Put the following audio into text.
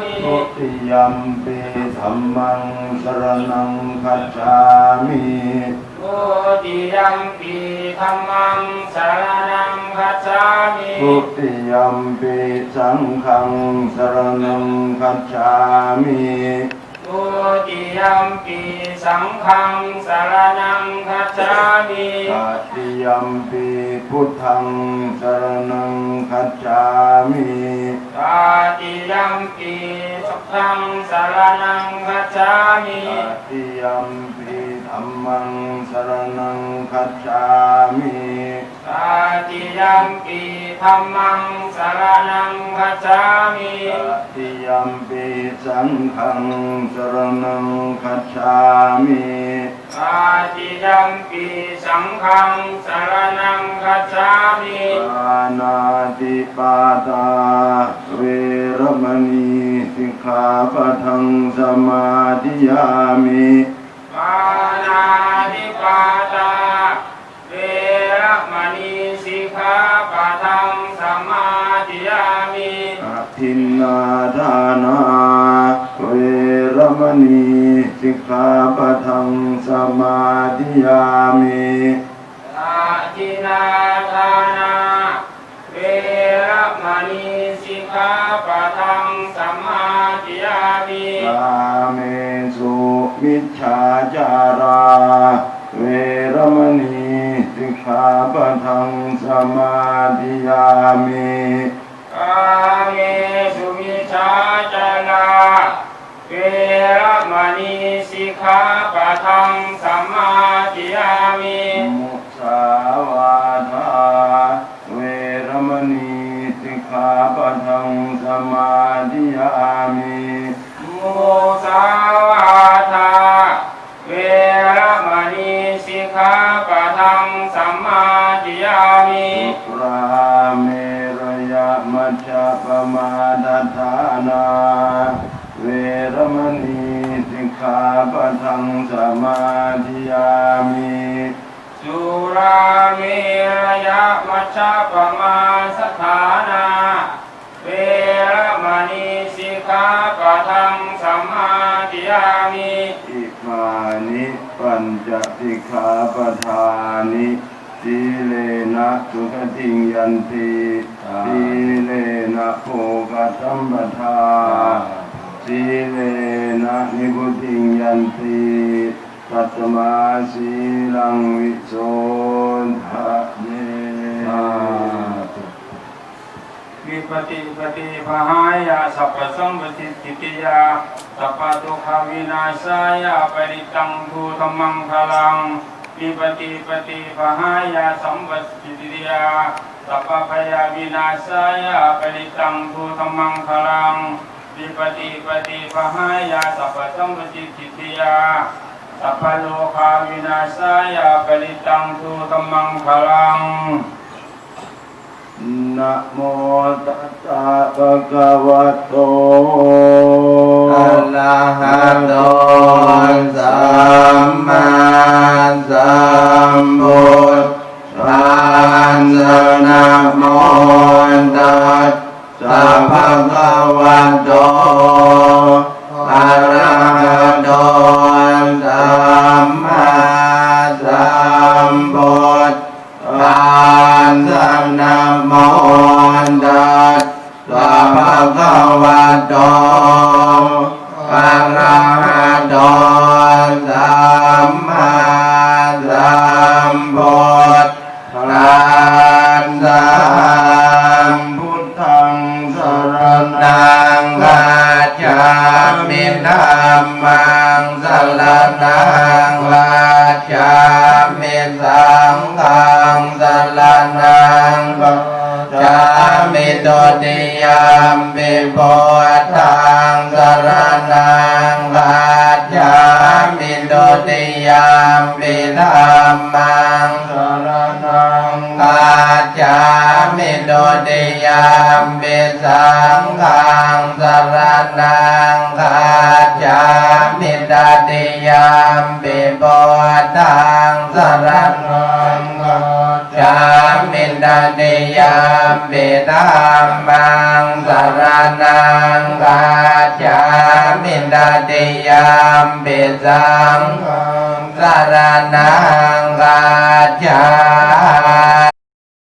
มิทุติยัมปิธัมมังสรณังคัจฉามิทุติยัมปีธรรมังสารนังคัจฉามิทุติยัมปิสังฆังสรณังคัจฉามิทุติยัมปีสังฆังสารนังคัจฉามิตติยัมปิพุทธังสรณังคัจฉามิตา ติยัมปีสังฆังสารนังคัจฉามิตติยัมปิธัมมังสรณังคัจฉามิตาติยัมปีธรรมังสารนังคัจฉามิตติยัมปิสังฆังสรณังคัจฉามิ ตาติยัมปีสังฆังสารนังคัจฉามิปานาติปาตาเวรมณีสิกขาปะทังสมาธิยามิปานาติปาตาเวรมณีสิกขาปะทังสมาธิยามิอทินนาทานาเวรมณี สิกขาปะทังสมาธิยามิอาทินาทานาเวรมณีสิกขาปะทังสมาธิยามิกาเมสุมิจฉาจาราเวรมณีสิกขาปะทังสมาธิยามิกาเมสุมิชาจาราเวร มณีสิกขาปะทังสมาธิยามิมุสาวาทาเวรมณีสิกขาปะทังสมาธิยามิมุสาวาทาเวรมณีสิกขาปะทังสมาธิยามิสุรา มัชฌะปมาสถานา เวรมณีสิกขาปะทังสัมมาธิยามิอิมานิปัญจสิกขาปทานิสีเลนะสุขติงยันติสีเลนะโภกสัมปทาสีเลนะนิพุติงยันติตัตมาสีลังวิโสทะเย วิ ปติปฏิภหายาสัพพสัมปติติติยาสัพพทุกขวินาศายาปริตังภูธรรมังคลังวิปติปฏิภหายาสัมปติติยาสัพพพยาวินาศายาปริตังภูธรรมังคลังวิปติปฏิภหายาสัพพสัมปติติติยาสัพพโลกาวินาศายาปริตังภูธรรมังคลัง นะโมตัสสะภะคะวะโตอะระหะโตสัมมาสัมพุทธัสสะนะโมตัสสะภะคะวะโตอะ ระโตสัมมาสัมพุทธัสสะพุทธังสรณันังกัจฉามิธัมมังสรณังกัจฉามิสังฆังสรณังกัจามิตุติยมปิพุทธังสรณัง กัจฉามิตุติยามปิธัมมังสรณังกัจฉามิตุติยามปิสังฆังสรณังกัจฉามิตติยามปิพุทธังสรณังกัจฉา มิตติยมปิธัมมังสารนังกาจามินดาติยามปิสังสารนังกาจา